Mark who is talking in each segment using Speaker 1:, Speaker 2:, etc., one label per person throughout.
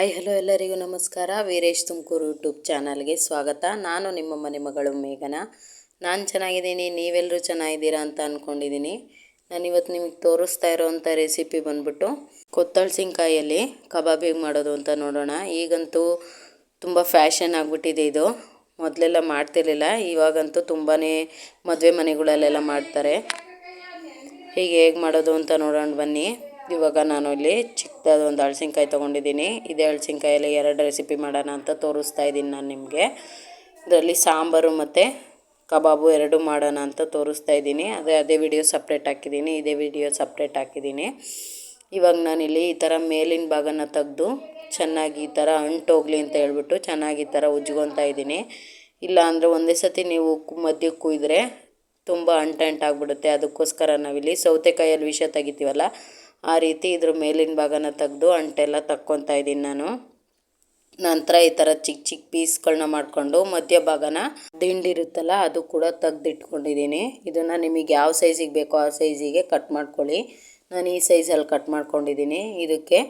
Speaker 1: Hi, hello ಎಲ್ಲರಿಗೂ ನಮಸ್ಕಾರ. Veeresh Tumakuru YouTube ಚಾನಲ್ಗೆ ಸ್ವಾಗತ. ನಾನು ನಿಮ್ಮ ಮನೆ ಮಗಳು ಮೇಘನ. ನಾನು ಚೆನ್ನಾಗಿದ್ದೀನಿ ನೀವೆಲ್ಲರೂ ಚೆನ್ನಾಗಿದ್ದೀರಾ ಅಂತ ಅಂದ್ಕೊಂಡಿದ್ದೀನಿ ನಾನಿವತ್ತು ನಿಮಗೆ ತೋರಿಸ್ತಾ ಇರೋವಂಥ ರೆಸಿಪಿ ಬಂದ್ಬಿಟ್ಟು ಕೊತ್ತಳ್ಸಿನ್ಕಾಯಲ್ಲಿ ಕಬಾಬ್ ಹೇಗೆ ಮಾಡೋದು ಅಂತ ನೋಡೋಣ. ಈಗಂತೂ ತುಂಬ ಫ್ಯಾಷನ್ ಆಗಿಬಿಟ್ಟಿದೆ ಇದು. ಮೊದಲೆಲ್ಲ ಮಾಡ್ತಿರ್ಲಿಲ್ಲ, ಇವಾಗಂತೂ ತುಂಬಾ ಮದುವೆ ಮನೆಗಳಲ್ಲೆಲ್ಲ ಮಾಡ್ತಾರೆ. ಹೀಗೆ ಹೇಗೆ ಮಾಡೋದು ಅಂತ ನೋಡೋಣ ಬನ್ನಿ. ಇವಾಗ ನಾನು ಇಲ್ಲಿ ಚಿಕ್ಕದಾದ ಒಂದು ಹಳ್ಸಿನ್ಕಾಯಿ ತೊಗೊಂಡಿದ್ದೀನಿ. ಇದೇ ಹಳ್ಸಿನ್ಕಾಯಲ್ಲಿ ಎರಡು ರೆಸಿಪಿ ಮಾಡೋಣ ಅಂತ ತೋರಿಸ್ತಾ ಇದ್ದೀನಿ ನಾನು ನಿಮಗೆ. ಇದರಲ್ಲಿ ಸಾಂಬಾರು ಮತ್ತು ಕಬಾಬು ಎರಡು ಮಾಡೋಣ ಅಂತ ತೋರಿಸ್ತಾ ಇದ್ದೀನಿ. ಅದೇ ಅದೇ ವಿಡಿಯೋ ಸಪ್ರೇಟ್ ಹಾಕಿದ್ದೀನಿ. ಇದೇ ವಿಡಿಯೋ ಸಪ್ರೇಟ್ ಹಾಕಿದ್ದೀನಿ. ಇವಾಗ ನಾನಿಲ್ಲಿ ಈ ಥರ ಮೇಲಿನ ಭಾಗನ ತೆಗೆದು ಚೆನ್ನಾಗಿ ಈ ಥರ ಅಂಟೋಗ್ಲಿ ಅಂತ ಹೇಳ್ಬಿಟ್ಟು ಚೆನ್ನಾಗಿ ಈ ಥರ ಉಜ್ಕೊತಾ ಇದ್ದೀನಿ. ಇಲ್ಲ ಅಂದರೆ ಒಂದೇ ಸತಿ ನೀವು ಮಧ್ಯಕ್ಕೆ ಕುಯ್ದರೆ ತುಂಬ ಅಂಟಂಟಾಗ್ಬಿಡುತ್ತೆ. ಅದಕ್ಕೋಸ್ಕರ ನಾವಿಲ್ಲಿ ಸೌತೆಕಾಯಲ್ಲಿ ವಿಷ ತೆಗಿತೀವಲ್ಲ ಆ ರೀತಿ ಇದ್ರ ಮೇಲಿನ ಭಾಗನ ತೆಗೆದು ಅಂಟೆಲ್ಲ ತಕ್ಕೊತಾ ಇದ್ದೀನಿ ನಾನು. ನಂತರ ಈ ಥರ ಚಿಕ್ಕ ಚಿಕ್ಕ ಪೀಸ್ಗಳನ್ನ ಮಾಡಿಕೊಂಡು ಮಧ್ಯ ಭಾಗನ ದಿಂಡಿರುತ್ತಲ್ಲ ಅದು ಕೂಡ ತೆಗ್ದಿಟ್ಕೊಂಡಿದ್ದೀನಿ. ಇದನ್ನು ನಿಮಗೆ ಯಾವ ಸೈಜಿಗೆ ಬೇಕೋ ಆ ಸೈಜಿಗೆ ಕಟ್ ಮಾಡ್ಕೊಳ್ಳಿ. ನಾನು ಈ ಸೈಜಲ್ಲಿ ಕಟ್ ಮಾಡ್ಕೊಂಡಿದ್ದೀನಿ. ಇದಕ್ಕೆ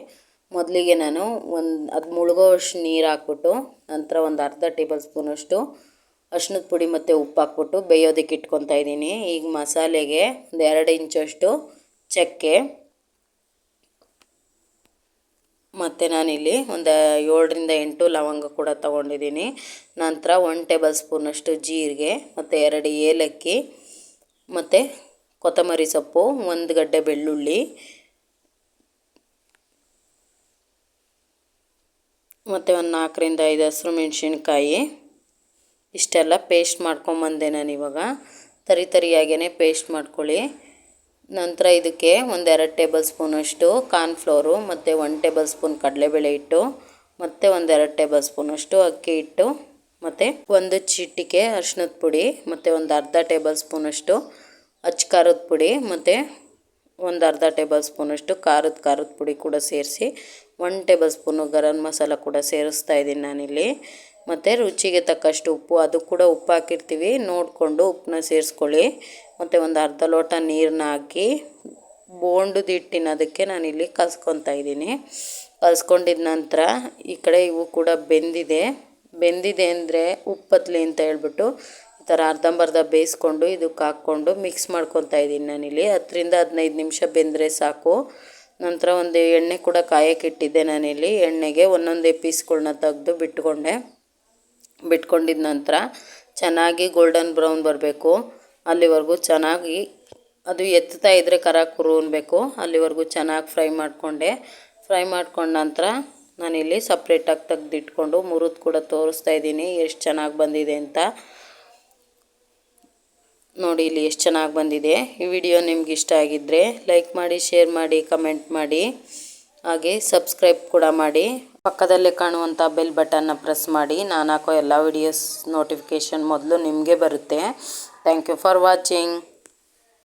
Speaker 1: ಮೊದಲಿಗೆ ನಾನು ಒಂದು, ಅದು ಮುಳುಗೋವಷ್ಟು ನೀರು ಹಾಕ್ಬಿಟ್ಟು, ನಂತರ ಒಂದು ಅರ್ಧ ಟೇಬಲ್ ಸ್ಪೂನಷ್ಟು ಅರ್ಶಿನದ ಪುಡಿ ಮತ್ತು ಉಪ್ಪು ಹಾಕ್ಬಿಟ್ಟು ಬೇಯೋದಕ್ಕೆ ಇಟ್ಕೊತಾ ಇದ್ದೀನಿ. ಈಗ ಮಸಾಲೆಗೆ ಒಂದು ಎರಡು ಇಂಚಷ್ಟು ಚಕ್ಕೆ ಮತ್ತು ನಾನಿಲ್ಲಿ ಒಂದು ಏಳರಿಂದ ಎಂಟು ಲವಂಗ ಕೂಡ ತೊಗೊಂಡಿದ್ದೀನಿ. ನಂತರ ಒನ್ ಟೇಬಲ್ ಸ್ಪೂನಷ್ಟು ಜೀರಿಗೆ, ಮತ್ತು ಎರಡು ಏಲಕ್ಕಿ, ಮತ್ತು ಕೊತ್ತಂಬರಿ ಸೊಪ್ಪು, ಒಂದು ಗಡ್ಡೆ ಬೆಳ್ಳುಳ್ಳಿ, ಮತ್ತು ಒಂದು ನಾಲ್ಕರಿಂದ ಐದು ಹಸಿರು ಮೆಣಸಿನ್ಕಾಯಿ. ಇಷ್ಟೆಲ್ಲ ಪೇಸ್ಟ್ ಮಾಡ್ಕೊಂಬಂದೆ ನಾನು ಇವಾಗ ತರಿ ತರಿಯಾಗೇ ಪೇಸ್ಟ್ ಮಾಡ್ಕೊಳ್ಳಿ. ನಂತರ ಇದಕ್ಕೆ ಒಂದೆರಡು ಟೇಬಲ್ ಸ್ಪೂನಷ್ಟು ಕಾರ್ನ್ಫ್ಲೋರು ಮತ್ತು ಒನ್ ಟೇಬಲ್ ಸ್ಪೂನ್ ಕಡಲೆಬೇಳೆ ಹಿಟ್ಟು ಮತ್ತು ಒಂದೆರಡು ಟೇಬಲ್ ಸ್ಪೂನಷ್ಟು ಅಕ್ಕಿ ಹಿಟ್ಟು ಮತ್ತು ಒಂದು ಚಿಟಿಕೆ ಅರ್ಶಿನದ ಪುಡಿ ಮತ್ತು ಒಂದು ಅರ್ಧ ಟೇಬಲ್ ಸ್ಪೂನಷ್ಟು ಅಚ್ಚ ಖಾರದ ಪುಡಿ ಮತ್ತು ಒಂದು ಅರ್ಧ ಟೇಬಲ್ ಸ್ಪೂನಷ್ಟು ಖಾರದ ಖಾರದ ಪುಡಿ ಕೂಡ ಸೇರಿಸಿ one table spoon garam masala ಕೂಡ ಸೇರಿಸ್ತಾ ಇದ್ದೀನಿ ನಾನಿಲ್ಲಿ. ಮತ್ತು ರುಚಿಗೆ ತಕ್ಕಷ್ಟು ಉಪ್ಪು, ಅದು ಕೂಡ ಉಪ್ಪು ಹಾಕಿರ್ತೀವಿ. ನೋಡಿಕೊಂಡು ಉಪ್ಪನ್ನ ಸೇರಿಸ್ಕೊಳ್ಳಿ. ಮತ್ತು ಒಂದು ಅರ್ಧ ಲೋಟ ನೀರನ್ನ ಹಾಕಿ ಬೋಂಡದ ಹಿಟ್ಟಿನ ಅದಕ್ಕೆ ನಾನಿಲ್ಲಿ ಕಲ್ಸ್ಕೊತಾ ಇದ್ದೀನಿ. ಕಲ್ಸ್ಕೊಂಡಿದ ನಂತರ ಈ ಕಡೆ ಇವು ಕೂಡ ಬೆಂದಿದೆ. ಬೆಂದಿದೆ ಅಂದರೆ ಉಪ್ಪತ್ಲಿ ಅಂತ ಹೇಳ್ಬಿಟ್ಟು ಈ ಥರ ಅರ್ಧಂಬರ್ಧ ಬೇಯಿಸ್ಕೊಂಡು ಇದಕ್ಕೆ ಹಾಕ್ಕೊಂಡು ಮಿಕ್ಸ್ ಮಾಡ್ಕೊತಾ ಇದ್ದೀನಿ ನಾನಿಲ್ಲಿ. ಹತ್ತರಿಂದ ಹದಿನೈದು ನಿಮಿಷ ಬೆಂದರೆ ಸಾಕು. ನಂತರ ಒಂದು ಎಣ್ಣೆ ಕೂಡ ಕಾಯಕ್ಕಿಟ್ಟಿದ್ದೆ ನಾನಿಲ್ಲಿ. ಎಣ್ಣೆಗೆ ಒಂದೊಂದೇ ಪೀಸ್ಗಳನ್ನ ತೆಗೆದು ಬಿಟ್ಕೊಂಡೆ. ಬಿಟ್ಕೊಂಡಿದ ನಂತರ ಚೆನ್ನಾಗಿ ಗೋಲ್ಡನ್ ಬ್ರೌನ್ ಬರಬೇಕು. ಅಲ್ಲಿವರೆಗೂ ಚೆನ್ನಾಗಿ ಅದು ಎತ್ತುತ್ತಾ ಇದ್ದರೆ ಕರ ಕುರು ಅನ್ಬೇಕು. ಅಲ್ಲಿವರೆಗೂ ಚೆನ್ನಾಗಿ ಫ್ರೈ ಮಾಡಿಕೊಂಡೆ. ಫ್ರೈ ಮಾಡ್ಕೊಂಡ ನಂತರ ನಾನಿಲ್ಲಿ ಸಪ್ರೇಟಾಗಿ ತೆಗೆದಿಟ್ಕೊಂಡು ಮುರಿದು ಕೂಡ ತೋರಿಸ್ತಾ ಇದ್ದೀನಿ. ಎಷ್ಟು ಚೆನ್ನಾಗಿ ಬಂದಿದೆ ಅಂತ. ನೋಡಿ ಇಲ್ಲಿ ಎಷ್ಟು ಚೆನ್ನಾಗಿ ಬಂದಿದೆ. ಈ ವಿಡಿಯೋ ನಿಮ್ಗೆ ಇಷ್ಟ ಆಗಿದ್ದರೆ ಲೈಕ್ ಮಾಡಿ ಶೇರ್ ಮಾಡಿ ಕಮೆಂಟ್ ಮಾಡಿ. ಹಾಗೆ ಸಬ್ಸ್ಕ್ರೈಬ್ ಕೂಡ ಮಾಡಿ. ಪಕ್ಕದಲ್ಲೇ ಕಾಣುವಂಥ ಬೆಲ್ ಬಟನ್ನ ಪ್ರೆಸ್ ಮಾಡಿ. ನಾನು ಹಾಕೋ ಎಲ್ಲ ವಿಡಿಯೋಸ್ ನೋಟಿಫಿಕೇಷನ್ ಮೊದಲು ನಿಮಗೆ ಬರುತ್ತೆ. Thank you for watching